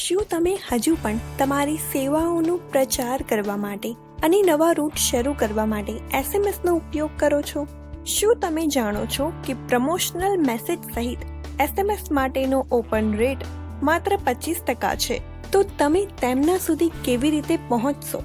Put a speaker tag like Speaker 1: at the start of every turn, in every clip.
Speaker 1: શું તમે હજુ પણ તમારી સેવાઓનો પ્રચાર કરવા માટે અને નવા રૂટ શરૂ કરવા માટે એસએમએસનો ઉપયોગ કરો છો? શું તમે જાણો છો કે પ્રમોશનલ મેસેજ સહિત એસએમએસ માટેનો ઓપન રેટ માત્ર પચીસ ટકા છે? તો તમે તેમના સુધી કેવી રીતે પહોંચશો?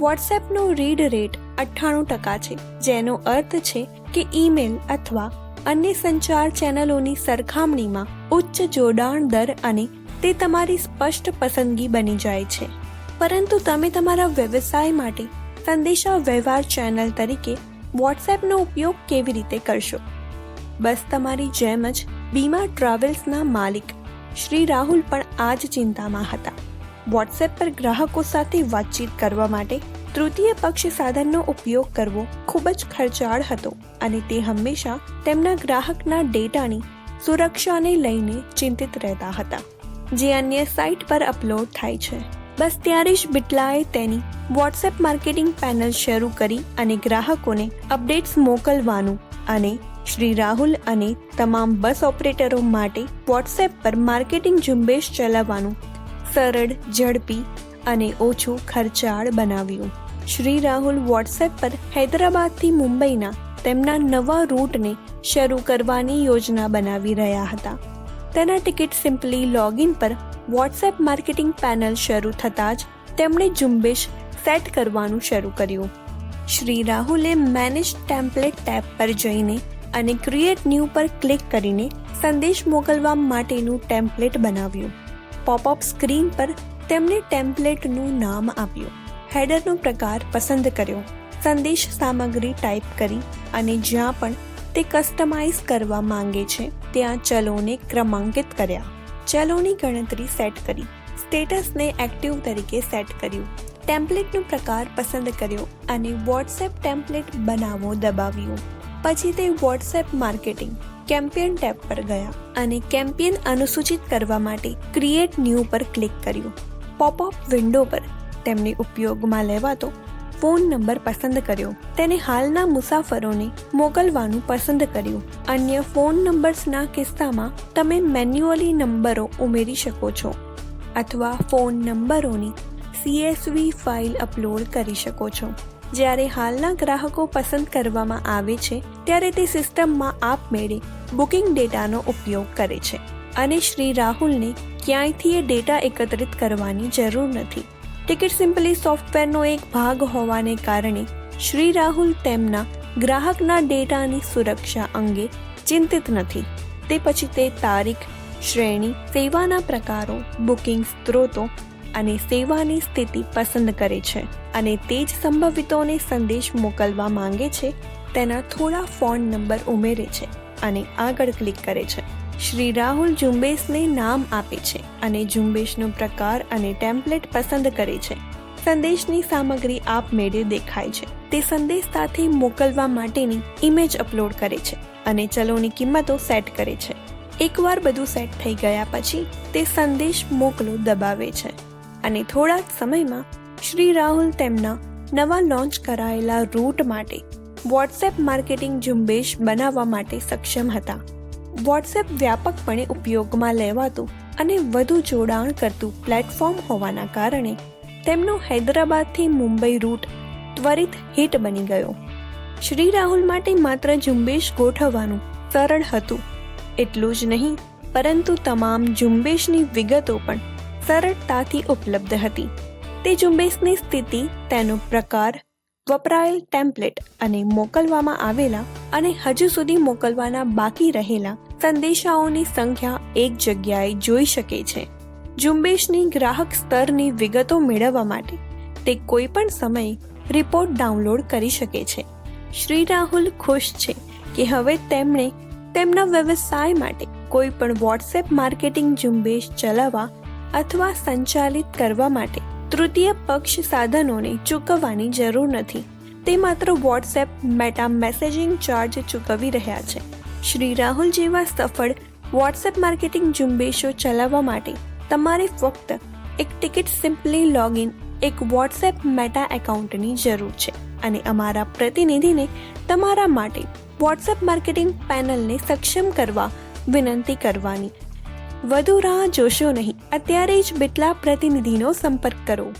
Speaker 1: વોટ્સએપનો રીડ રેટ અઠ્ઠાણું ટકા છે, જેનો અર્થ છે કે ઈમેલ અથવા અન્ય સંચાર ચેનલોની સરખામણીમાં ઉચ્ચ જોડાણ દર અને તે તમારી સ્પષ્ટ પસંદગી બની જાય છે. પરંતુ તમે તમારા વ્યવસાય માટે સંદેશા વ્યવહાર ચેનલ તરીકે વોટ્સએપનો ઉપયોગ કેવી રીતે કરશો? બસ તમારી જેમ જ બીમા ટ્રાવેલ્સના માલિક શ્રી રાહુલ પણ આ જ ચિંતામાં હતા. વોટ્સએપ પર ગ્રાહકો સાથે વાતચીત કરવા માટે તૃતીય પક્ષ સાધનનો ઉપયોગ કરવો ખૂબ જ ખર્ચાળ હતો અને તે હંમેશા તેમના ગ્રાહકના ડેટાની સુરક્ષાને લઈને ચિંતિત રહેતા હતા. જે અન્ય સાઇટ પર અપલોડ થાય છે. બસ ત્યારે જ બિટલાએ તેની વોટ્સએપ માર્કેટિંગ પેનલ શરૂ કરી અને ગ્રાહકોને અપડેટ્સ મોકલવાનું અને શ્રી રાહુલ અને તમામ બસ ઓપરેટરો માટે વોટ્સએપ પર માર્કેટિંગ ઝુંબેશ ચલાવવાનું સરળ, ઝડપી અને ઓછું ખર્ચાળ બનાવ્યું. શ્રી રાહુલ વોટ્સએપ પર હૈદરાબાદથી મુંબઈના તેમના નવા રૂટને શરૂ કરવાની યોજના બનાવી રહ્યા હતા. તેના ટિકિટ સિમ્પલી લોગિન પર વોટ્સએપ માર્કેટિંગ પેનલ શરૂ થતાં જ તેમણે ઝુંબેશ સેટ કરવાનું શરૂ કર્યું. શ્રી રાહુલે મેનેજ ટેમ્પલેટ ટેબ પર જઈને અને ક્રિએટ ન્યૂ પર ક્લિક કરીને સંદેશ મોકલવા માટેનું ટેમ્પલેટ બનાવ્યું. પોપઅપ સ્ક્રીન પર તેમણે ટેમ્પલેટનું નામ આપ્યું. હેડરનો પ્રકાર પસંદ કર્યો. સંદેશ સામગ્રી ટાઈપ કરી અને જ્યાં પણ તે કસ્ટમાઇઝ કરવા માંગે છે ત્યાં ચલોને ક્રમાંકિત કર્યા. ચલોની ગણતરી સેટ કરી. સ્ટેટસને એક્ટિવ તરીકે સેટ કર્યું. ટેમ્પલેટનો પ્રકાર પસંદ કર્યો અને વોટ્સએપ ટેમ્પલેટ બનાવો દબાવ્યું. પછી તે વોટ્સએપ માર્કેટિંગ, કેમ્પિયન ટેબ પર ગયા અને કેમ્પિયન અનુસૂચિત કરવા માટે ક્રિએટ ન્યૂ પર ક્લિક કર્યું. પોપઅપ વિન્ડો પર તેમને ઉપયોગમાં લેવાતો ફોન નંબર પસંદ કર્યો. તેને હાલના મુસાફરોને મોકલવાનું પસંદ કર્યું. અન્ય ફોન નંબર્સના કિસ્સામાં તમે મેન્યુઅલી નંબરો ઉમેરી શકો છો અથવા ફોન નંબરોની સીએસવી ફાઇલ અપલોડ કરી શકો છો. જ્યારે હાલના ગ્રાહકો પસંદ કરવામાં આવે છે, ત્યારે તે સિસ્ટમમાં આપમેળે બુકિંગ ડેટાનો ઉપયોગ કરે છે અને શ્રી રાહુલને ક્યાંયથી એ ડેટા એકત્રિત કરવાની જરૂર નથી. ટિકિટ સિમ્પલી સોફ્ટવેરનો એક ભાગ હોવાને કારણે શ્રી રાહુલ તેમના ગ્રાહકના ડેટાની સુરક્ષા અંગે ચિંતિત નથી. તે પછી તે તારીખ, શ્રેણી, સેવાના પ્રકારો, બુકિંગ સ્ત્રોતો અને સેવાની સ્થિતિ પસંદ કરે છે અને તે જ સંભવિતોને સંદેશ મોકલવા માંગે છે, તેના થોડા ફોન નંબર ઉમેરે છે અને આગળ ક્લિક કરે છે. શ્રી રાહુલ ઝુંબેશને નામ આપે છે અને ઝુંબેશનો પ્રકાર અને ટેમ્પલેટ પસંદ કરે છે. સંદેશની સામગ્રી આપમેળે દેખાય છે. તે સંદેશ સાથે મોકલવા માટેની ઇમેજ અપલોડ કરે છે અને ચલોની કિંમતો સેટ કરે છે. એકવાર બધું સેટ થઈ ગયા પછી તે સંદેશ મોકલો દબાવે છે. અને થોડા જ સમયમાં શ્રી રાહુલ તેમના નવા લોન્ચ કરાયેલા રૂટ માટે વોટ્સએપ માર્કેટિંગ ઝુંબેશ બનાવવા માટે સક્ષમ હતા. વોટ્સએપ વ્યાપકપણે ઉપયોગમાં લેવાતું અને વધુ જોડાણ કરતું પ્લેટફોર્મ હોવાના કારણે તેમનો હૈદરાબાદથી મુંબઈ રૂટ ત્વરિત હિટ બની ગયો. શ્રી રાહુલ માટે માત્ર ઝુંબેશ ગોઠવવાનું સરળ હતું. એટલું જ નહીં, પરંતુ તમામ ઝુંબેશની વિગતો પણ સરળતાથી ઉપલબ્ધ હતી. તે ઝુંબેશની સ્થિતિ, તેનો પ્રકાર વપરાયેલ ટેમ્પલેટ અને મોકલવામાં આવેલા અને હજુ સુધી મોકલવાના બાકી રહેલા સંદેશાઓની સંખ્યા એક જગ્યાએ જોઈ શકે છે. ઝુંબેશની ગ્રાહક સ્તરની વિગતો મેળવવા માટે તે કોઈ પણ સમયે રિપોર્ટ ડાઉનલોડ કરી શકે છે. શ્રી રાહુલ ખુશ છે કે હવે તેમણે તેમના વ્યવસાય માટે કોઈ પણ વોટ્સએપ માર્કેટિંગ ઝુંબેશ ચલાવવા અથવા સંચાલિત કરવા માટે તૃતીય પક્ષ સાધનોને ચૂકવવાની જરૂર નથી. તે માત્ર વોટ્સએપ મેટા મેસેજિંગ ચાર્જ ચૂકવી રહ્યા છે. શ્રી રાહુલ જેવા સફળ વોટ્સએપ માર્કેટિંગ ઝુંબેશો ચલાવવા માટે તમારે ફક્ત એક ટિકિટ સિમ્પલી લોગિન એક વોટ્સએપ મેટા એકાઉન્ટની જરૂર છે અને અમારા પ્રતિનિધિને તમારા માટે વોટ્સએપ માર્કેટિંગ પેનલને સક્ષમ કરવા વિનંતી કરવાની વધુ રાહ જોશો નહીં. અત્યારે જ બિટલા પ્રતિનિધિનો સંપર્ક કરો.